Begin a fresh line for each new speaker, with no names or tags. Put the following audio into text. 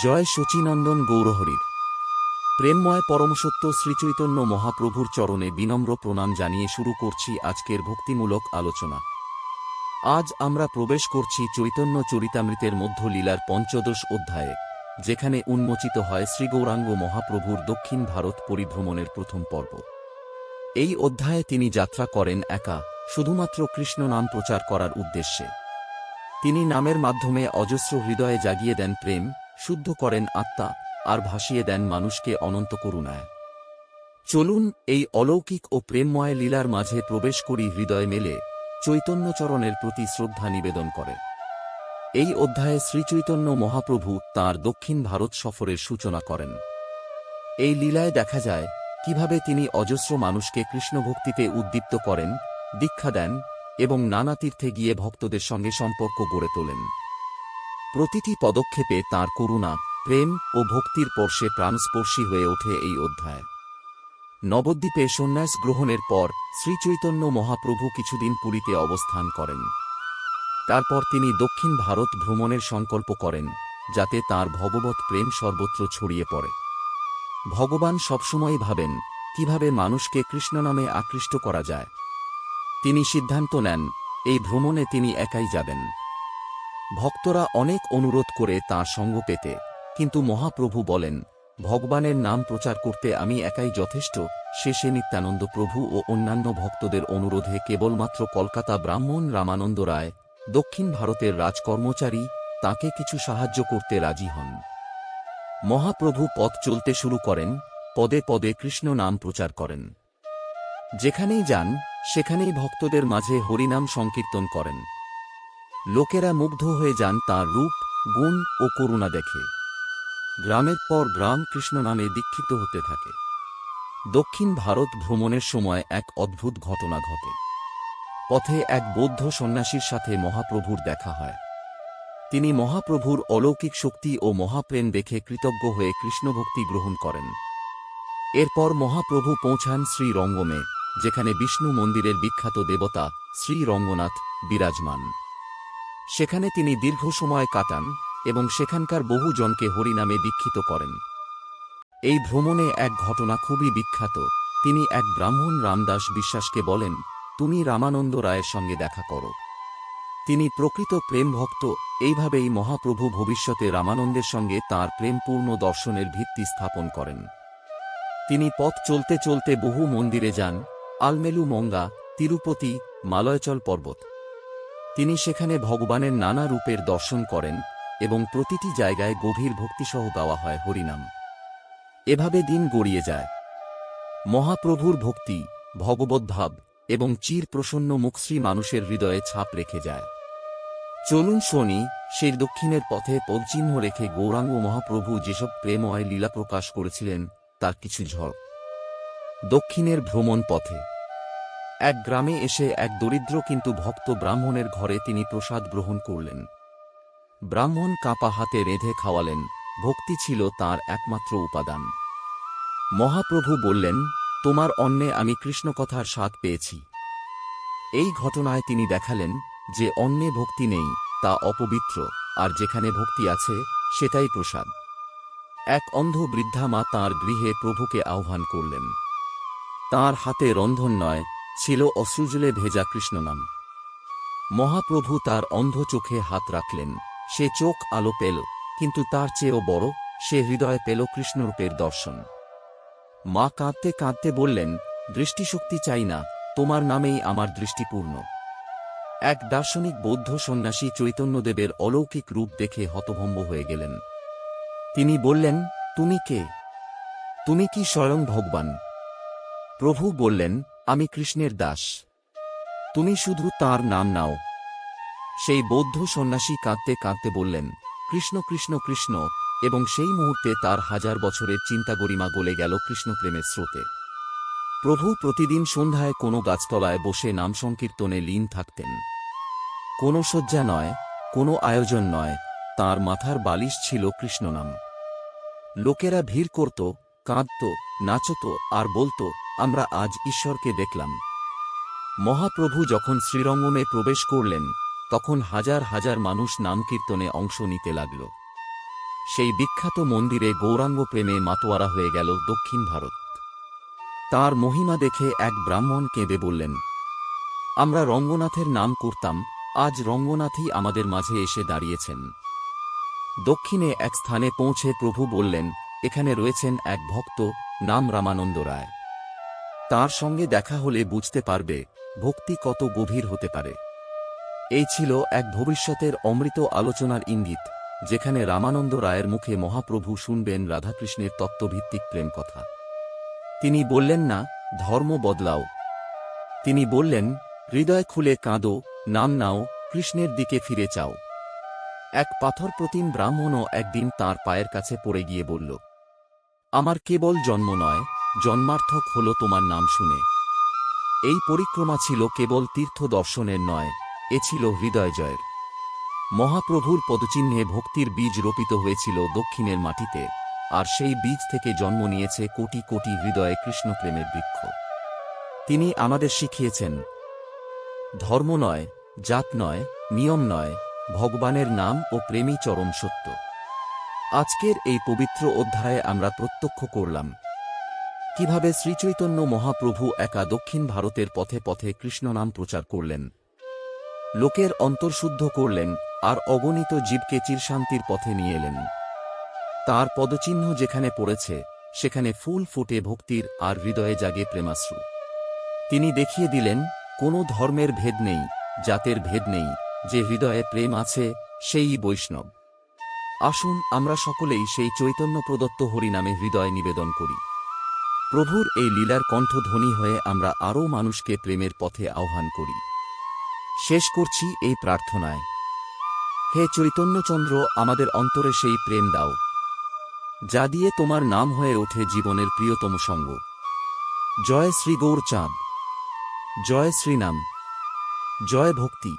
জয় শচীনন্দন গৌরহরির। প্রেমময় পরমসত্য শ্রীচৈতন্য মহাপ্রভুর চরণে বিনম্র প্রণাম জানিয়ে শুরু করছি আজকের ভক্তিমূলক আলোচনা। আজ আমরা প্রবেশ করছি চৈতন্য চরিতামৃতের মধ্য লীলার পঞ্চদশ অধ্যায়ে, যেখানে উন্মোচিত হয় শ্রীগৌরাঙ্গ মহাপ্রভুর দক্ষিণ ভারত পরিভ্রমণের প্রথম পর্ব। এই অধ্যায়ে তিনি যাত্রা করেন একা, শুধুমাত্র কৃষ্ণ নাম প্রচার করার উদ্দেশ্যে। তিনি নামের মাধ্যমে অজস্র হৃদয়ে জাগিয়ে দেন প্রেম শুদ্ধ করেন আত্মা, আর ভাসিয়ে দেন মানুষকে অনন্ত করুণায়। চলুন, এই অলৌকিক ও প্রেমময় লীলার মাঝে প্রবেশ করি হৃদয় মেলে চৈতন্যচরণের প্রতি শ্রদ্ধা নিবেদন করে। এই অধ্যায়ে শ্রীচৈতন্য মহাপ্রভু তাঁর দক্ষিণ ভারত সফরের সূচনা করেন। এই লীলায় দেখা যায়, কীভাবে তিনি অজস্র মানুষকে কৃষ্ণভক্তিতে উদ্দীপ্ত করেন, দীক্ষা দেন, এবং নানা তীর্থে গিয়ে ভক্তদের সঙ্গে সম্পর্ক গড়ে তোলেন। প্রতিটি পদক্ষেপে তার করুণা, প্রেম ও ভক্তির পর্শে প্রাণস্পর্শী হয়ে ওঠে এই অধ্যায়। নবদ্বীপে সন্ন্যাস গ্রহণের পর শ্রীচৈতন্য মহাপ্রভু কিছুদিন পুরীতে অবস্থান করেন। তারপর তিনি দক্ষিণ ভারত ভ্রমণের সংকল্প করেন, যাতে তার ভগবত প্রেম সর্বত্র ছড়িয়ে পড়ে। ভগবান সবসময় ভাবেন, কীভাবে মানুষকে কৃষ্ণ নামে আকৃষ্ট করা যায়। তিনি সিদ্ধান্ত নেন, এই ভ্রমণে তিনি একাই যাবেন। ভক্তরা অনেক অনুরোধ করে তাঁর সঙ্গ পেতে। কিন্তু মহাপ্রভু বলেন, ভগবানের নাম প্রচার করতে আমি একাই যথেষ্ট। শেষে নিত্যানন্দ প্রভু ও অন্যান্য ভক্তদের অনুরোধে কেবলমাত্র কলকাতা ব্রাহ্মণ রামানন্দ রায়, দক্ষিণ ভারতের রাজকর্মচারী, তাকে কিছু সাহায্য করতে রাজি হন। মহাপ্রভু পথ চলতে শুরু করেন, পদে পদে কৃষ্ণ নাম প্রচার করেন। যেখানেই যান, সেখানেই ভক্তদের মাঝে হরিনাম সংকীর্তন করেন। লোকেরা মুগ্ধ হয়ে যান তাঁর রূপ, গুণ ও করুণা দেখে। গ্রামের পর গ্রাম কৃষ্ণ নামে দীক্ষিত হতে থাকে। দক্ষিণ ভারত ভ্রমণের সময় এক অদ্ভুত ঘটনা ঘটে। পথে এক বৌদ্ধ সন্ন্যাসীর সাথে মহাপ্রভুর দেখা হয়। তিনি মহাপ্রভুর অলৌকিক শক্তি ও মহাপ্রেম দেখে কৃতজ্ঞ হয়ে কৃষ্ণভক্তি গ্রহণ করেন। এরপর মহাপ্রভু পৌঁছান শ্রীরঙ্গমে, যেখানে বিষ্ণু মন্দিরের বিখ্যাত দেবতা শ্রীরঙ্গনাথ বিরাজমান। সেখানে তিনি দীর্ঘ সময় কাটান এবং সেখানকার বহু জনকে হরিনামে দীক্ষিত করেন। এই ভ্রমণে এক ঘটনা খুবই বিখ্যাত। তিনি এক ব্রাহ্মণ রামদাস বিশ্বাসকে বলেন, তুমি রামানন্দ রায়ের সঙ্গে দেখা করো। তিনি প্রকৃত প্রেমভক্ত, এইভাবেই মহাপ্রভু ভবিষ্যতে রামানন্দের সঙ্গে তার প্রেমপূর্ণ দর্শনের ভিত্তি স্থাপন করেন। তিনি পথ চলতে চলতে বহু মন্দিরে যান আলমেলু মঙ্গা তিরুপতি, মালয়চল পর্বত। তিনি সেখানে ভগবানের নানা রূপের দর্শন করেন এবং প্রতিটি জায়গায় গভীর ভক্তিসহ গাওয়া হয় হরিনাম। এভাবে দিন গড়িয়ে যায়। মহাপ্রভুর ভক্তি, ভগবদ্ভাব এবং চির প্রসন্ন মুখশ্রী মানুষের হৃদয়ে ছাপ রেখে যায়। চলুন শনি, সেই দক্ষিণের পথে পদচিহ্ন রেখে গৌরাঙ্গ মহাপ্রভু যেসব প্রেময় লীলা প্রকাশ করেছিলেন, তার কিছু ঝড়। দক্ষিণের ভ্রমণ পথে। এক গ্রামে এসে এক দরিদ্র কিন্তু ভক্ত ব্রাহ্মণের ঘরে তিনি প্রসাদ গ্রহণ করলেন। ব্রাহ্মণ কাঁপা হাতে রেঁধে খাওয়ালেন, ভক্তি ছিল তার একমাত্র উপাদান। মহাপ্রভু বললেন, তোমার অন্নে আমি কৃষ্ণকথার স্বাদ পেয়েছি। এই ঘটনায় তিনি দেখালেন যে অন্নে ভক্তি নেই, তা অপবিত্র, আর যেখানে ভক্তি আছে, সেটাই প্রসাদ। এক অন্ধ বৃদ্ধা মা তাঁর গৃহে প্রভুকে আহ্বান করলেন। তার হাতে রন্ধন নয় ছিল অশ্রুজলে ভেজা কৃষ্ণনাম। মহাপ্রভু তার অন্ধ চোখে হাত রাখলেন, সে চোখ আলো পেল, কিন্তু তার চেয়েও বড়, সে হৃদয় পেল কৃষ্ণরূপের দর্শন। মা কাঁদতে কাঁদতে বললেন, দৃষ্টিশক্তি চাই না, তোমার নামেই আমার দৃষ্টিপূর্ণ এক দার্শনিক বৌদ্ধ সন্ন্যাসী চৈতন্যদেবের অলৌকিক রূপ দেখে হতভম্ব হয়ে গেলেন। তিনি বললেন, তুমি কে? তুমি কি স্বয়ং ভগবান? প্রভু বললেন আমি কৃষ্ণের দাস। তুমি শুধু তার নাম নাও। সেই বৌদ্ধ সন্ন্যাসী কাঁদতে কাঁদতে বললেন, কৃষ্ণ কৃষ্ণ কৃষ্ণ। এবং সেই মুহূর্তে তার হাজার বছরের চিন্তা গরিমা গলে গেল কৃষ্ণপ্রেমের স্রোতে। প্রভু প্রতিদিন সন্ধ্যায় কোনো গাছতলায় বসে নাম সংকীর্তনে লীন থাকতেন। কোনো শয্যা নয়, কোনো আয়োজন নয়, তার মাথার বালিশ ছিল কৃষ্ণনাম। লোকেরা ভিড় করত, কাঁদত, নাচত আর বলতো আমরা আজ ঈশ্বরকে দেখলাম। মহাপ্রভু যখন শ্রীরঙ্গমে প্রবেশ করলেন, তখন হাজার হাজার মানুষ নাম কীর্তনে অংশ নিতে লাগল। সেই বিখ্যাত মন্দিরে গৌরাঙ্গ প্রেমে মাতোয়ারা হয়ে গেল দক্ষিণ ভারত। তার মহিমা দেখে এক ব্রাহ্মণ কেঁদে বললেন, আমরা রঙ্গনাথের নাম করতাম, আজ রঙ্গনাথই আমাদের মাঝে এসে দাঁড়িয়েছেন। দক্ষিণে এক স্থানে পৌঁছে প্রভু বললেন, এখানে রয়েছেন এক ভক্ত, নাম রামানন্দ রায়। তার সঙ্গে দেখা হলে বুঝতে পারবে ভক্তি কত গভীর হতে পারে। এই ছিল এক ভবিষ্যতের অমৃত আলোচনার ইঙ্গিত, যেখানে রামানন্দ রায়ের মুখে মহাপ্রভু শুনবেন রাধাকৃষ্ণের তত্ত্বভিত্তিক প্রেম কথা তিনি বললেন, না, ধর্ম বদলাও। তিনি বললেন, হৃদয় খুলে কাঁদো, নাম নাও, কৃষ্ণের দিকে ফিরে চাও। এক পাথর প্রতিম ব্রাহ্মণও একদিন তার পায়ের কাছে পড়ে গিয়ে বলল, আমার কেবল জন্ম নয় জন্মার্থক হল তোমার নাম শুনে। এই পরিক্রমা ছিল কেবল তীর্থ দর্শনের নয়, এ ছিল হৃদয় জয়ের মহাপ্রভুর পদচিহ্নে ভক্তির বীজ রোপিত হয়েছিল দক্ষিণের মাটিতে, আর সেই বীজ থেকে জন্ম নিয়েছে কোটি কোটি হৃদয়ে কৃষ্ণপ্রেমের বৃক্ষ। তিনি আমাদের শিখিয়েছেন, ধর্ম নয়, জাত নয়, নিয়ম নয়, ভগবানের নাম ও প্রেমী চরম সত্য। আজকের এই পবিত্র অধ্যায়ে আমরা প্রত্যক্ষ করলাম কীভাবে শ্রীচৈতন্য মহাপ্রভু একা দক্ষিণ ভারতের পথে পথে কৃষ্ণনাম প্রচার করলেন, লোকের অন্তর্শুদ্ধ করলেন, আর অগণিত জীবকে চিরশান্তির পথে নিয়ে এলেন। তার পদচিহ্ন যেখানে পড়েছে, সেখানে ফুল ফুটে ভক্তির আর হৃদয়ে জাগে প্রেমাশ্রু। তিনি দেখিয়ে দিলেন, কোনো ধর্মের ভেদ নেই, জাতের ভেদ নেই, যে হৃদয়ে প্রেম আছে, সেই বৈষ্ণব। আসুন আমরা সকলেই সেই চৈতন্য প্রদত্ত হরিনামে হৃদয় নিবেদন করি। প্রভুর এই লীলার কণ্ঠধ্বনি হয়ে আমরা আরও মানুষকে প্রেমের পথে আহ্বান করি। শেষ করছি এই প্রার্থনায়। হে চৈতন্যচন্দ্র, আমাদের অন্তরে সেই প্রেম দাও, যা দিয়ে তোমার নাম হয়ে ওঠে জীবনের প্রিয়তম সঙ্গ। জয় শ্রী গৌর চাঁদ জয় শ্রীনাম জয় ভক্তি।